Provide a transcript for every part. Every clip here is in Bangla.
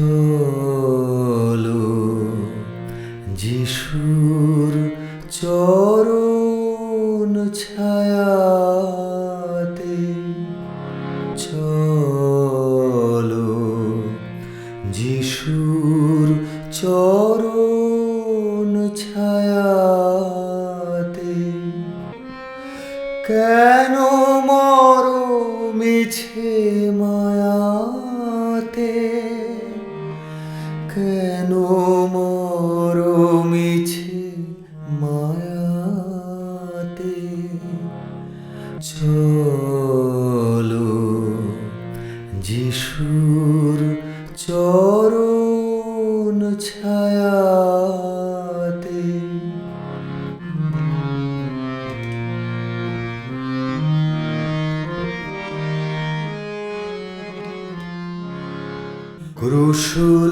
চলো যিশুর চরণ ছায়াতে চলো। যিশুর চরণ ছায়াতে কেন মর মিছে মায়াতে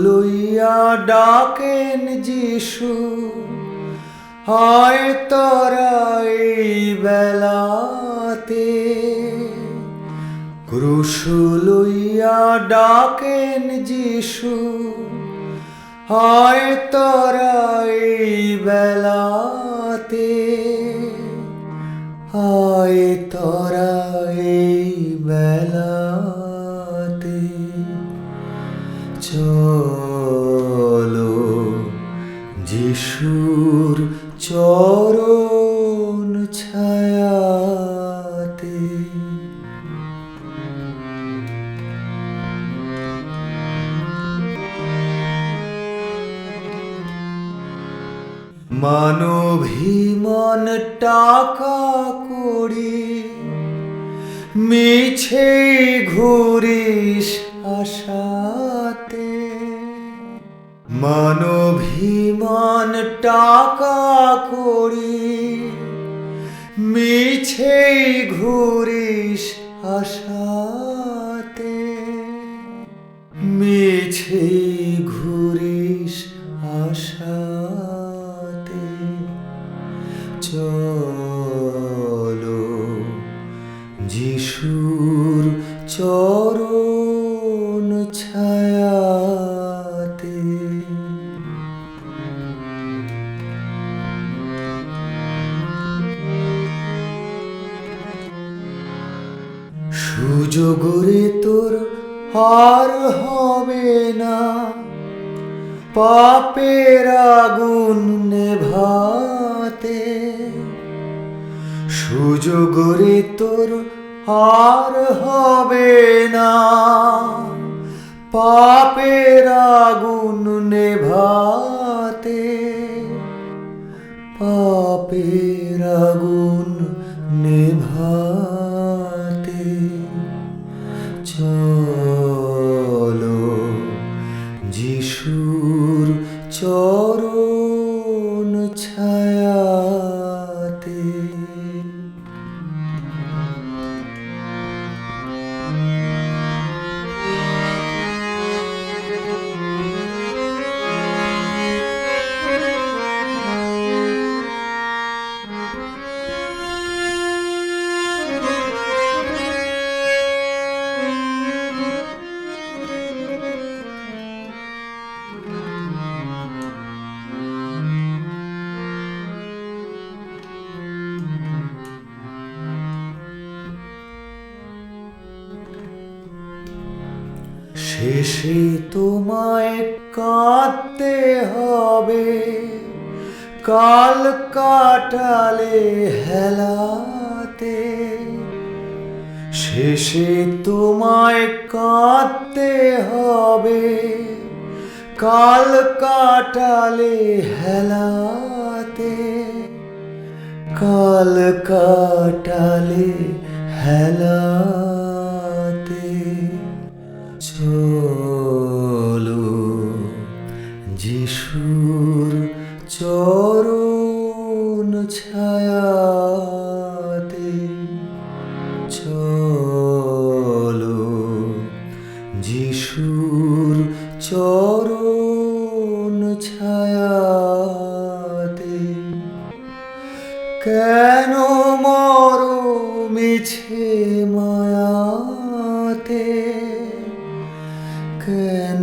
লইয়া ডাকেন যিশু হয় তরাই বেলাতে। ক্রুশ লইয়া ডাকেন যিশু হয় তরাই বেলাতে হয় তরাই মানভিমন টাকা করি মিছে ঘুরিস আশাতে। মানভিমান টাকা করি মিছে ঘুরিস আশাতে। মিছে ঘুরিস যিশুর চরণ ছায়াতে। সুযোগ রে তোর আর হবে না, পাপের আগুন নেভাতে। সুযোগ রে তোর আর হবে না। পাপের আগুন নেভাতে পাপের আগুন নেভাতে। চলো যিশুর চরণ ছায়াতে শেষে তোমায় কাঁদতে হবে। কাল কাটালে হেলাতে। শেষে তোমায় কাঁদতে হবে। কাল কাটালে হেলাতে। কাল কাটালে হেলাতে। ছায়াতে চলো যিশুর চরণ ছায়াতে। কেন মর মিছে মায়াতে? কেন